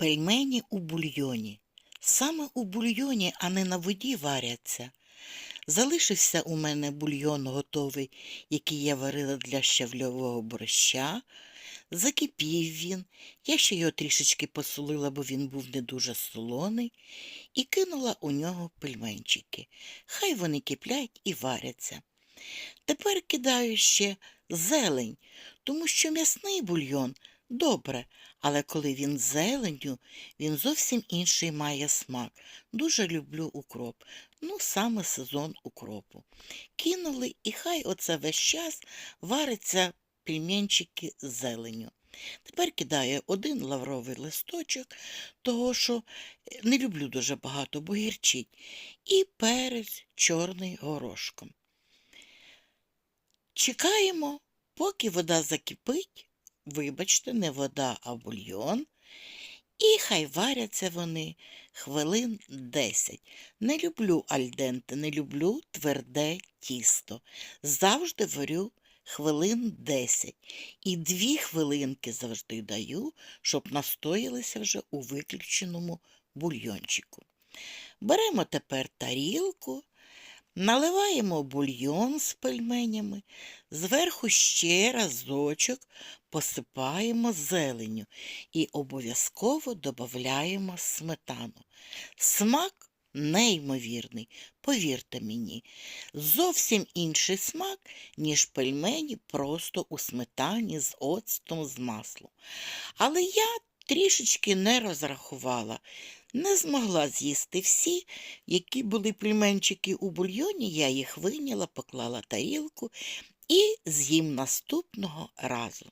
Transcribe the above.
Пельмені у бульйоні. Саме у бульйоні, а не на воді варяться. Залишився у мене бульйон готовий, який я варила для щавльового борща. Закипів він, я ще його трішечки посолила, бо він був не дуже солоний, і кинула у нього пельменчики. Хай вони киплять і варяться. Тепер кидаю ще зелень, тому що м'ясний бульйон добре, але коли він з зеленню, він зовсім інший має смак. Дуже люблю укроп. Ну, саме сезон укропу. Кинули, і хай оце весь час вариться пельменчики з зеленю. Тепер кидаю один лавровий листочок, того що е, не люблю дуже багато, бо гірчить, і перець чорний горошком. Чекаємо, поки вода закипить, вибачте, не вода, а бульйон, і хай варяться вони хвилин 10. Не люблю альденте, не люблю тверде тісто. Завжди варю хвилин 10. І дві хвилинки завжди даю, щоб настоялися вже у виключеному бульйончику. Беремо тепер тарілку, наливаємо бульйон з пельменями, зверху ще разочок посипаємо зеленю і обов'язково додаємо сметану. Смак неймовірний, повірте мені, зовсім інший смак, ніж пельмені просто у сметані з оцтом, з маслом. Але я трішечки не розрахувала, не змогла з'їсти всі, які були пельменчики у бульйоні, я їх виняла, поклала тарілку і з'їм наступного разу.